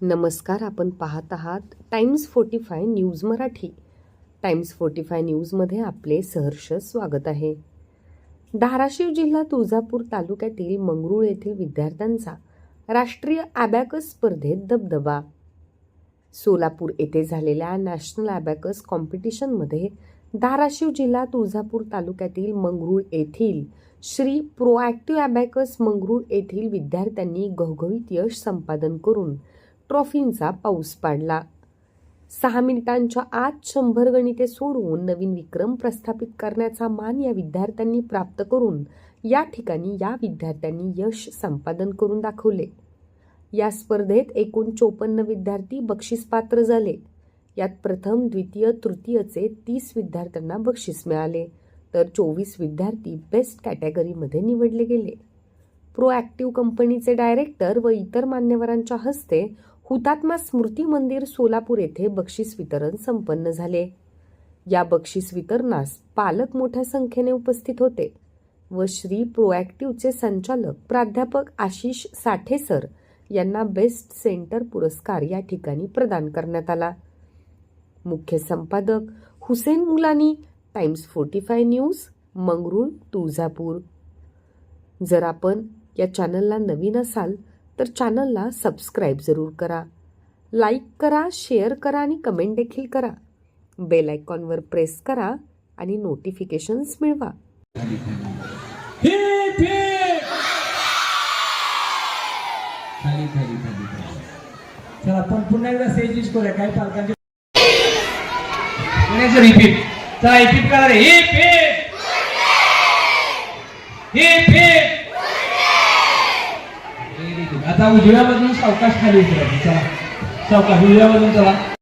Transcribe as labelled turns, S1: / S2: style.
S1: नमस्कार आपण पाहत आहात Times forty five News Marathi. Times forty five न्यूजमध्ये आपले सहर्ष स्वागत आहे. धाराशिव जिल्हा तुळजापूर तालुक्यातील मंगरूळ येथील विद्यार्थ्यांचा राष्ट्रीय ॲबॅकस स्पर्धेत दबदबा. सोलापूर येथे झालेल्या नॅशनल ॲबॅकस कॉम्पिटिशनमध्ये धाराशिव जिल्हा तुळजापूर तालुक्यातील मंगरूळ येथील श्री प्रोॲक्टिव्ह ॲबॅकस मंगरूळ येथील विद्यार्थ्यांनी घवघवीत यश संपादन करून ट्रॉफींचा पाऊस पाडला. सहा मिनिटांच्या आत शंभर गणिते सोडवून नवीन विक्रम प्रस्थापित करण्याचा मान या विद्यार्थ्यांनी प्राप्त करून या ठिकाणी या विद्यार्थ्यांनी यश संपादन करून दाखवले. या स्पर्धेत एकूण चोपन्न विद्यार्थी बक्षीसपात्र झाले. यात प्रथम द्वितीय तृतीयचे तीस विद्यार्थ्यांना बक्षीस मिळाले. तर चोवीस विद्यार्थी बेस्ट कॅटेगरीमध्ये निवडले गेले. प्रोॲक्टिव्ह कंपनीचे डायरेक्टर व इतर मान्यवरांच्या हस्ते हुतात्मा स्मृती मंदिर सोलापूर येथे बक्षीस वितरण संपन्न झाले. या बक्षीस वितरणास पालक मोठ्या संख्येने उपस्थित होते व श्री प्रोॲक्टिव्हचे संचालक प्राध्यापक आशिष साठे सर यांना बेस्ट सेंटर पुरस्कार या ठिकाणी प्रदान करण्यात आला. मुख्य संपादक Hussain Mulani Times forty five News Mangrul Tuljapur. जर आपण या चॅनलला नवीन असाल तर चॅनलला सबस्क्राईब जरूर करा. लाईक करा शेअर करा आणि कमेंट देखील करा. बेल आयकॉनवर प्रेस करा आणि नोटिफिकेशन्स मिळवा.
S2: हिप चला आपण पुन्हा एकदा स्टेज करूया. काय पालकांचे पुण्याचं रिपीट चला रिपीट करा रे. हे हिप हे हिप आता उजव्या बाजून सावकाश खाली उतरा. चला. सावकाश उजव्या बाजून चला.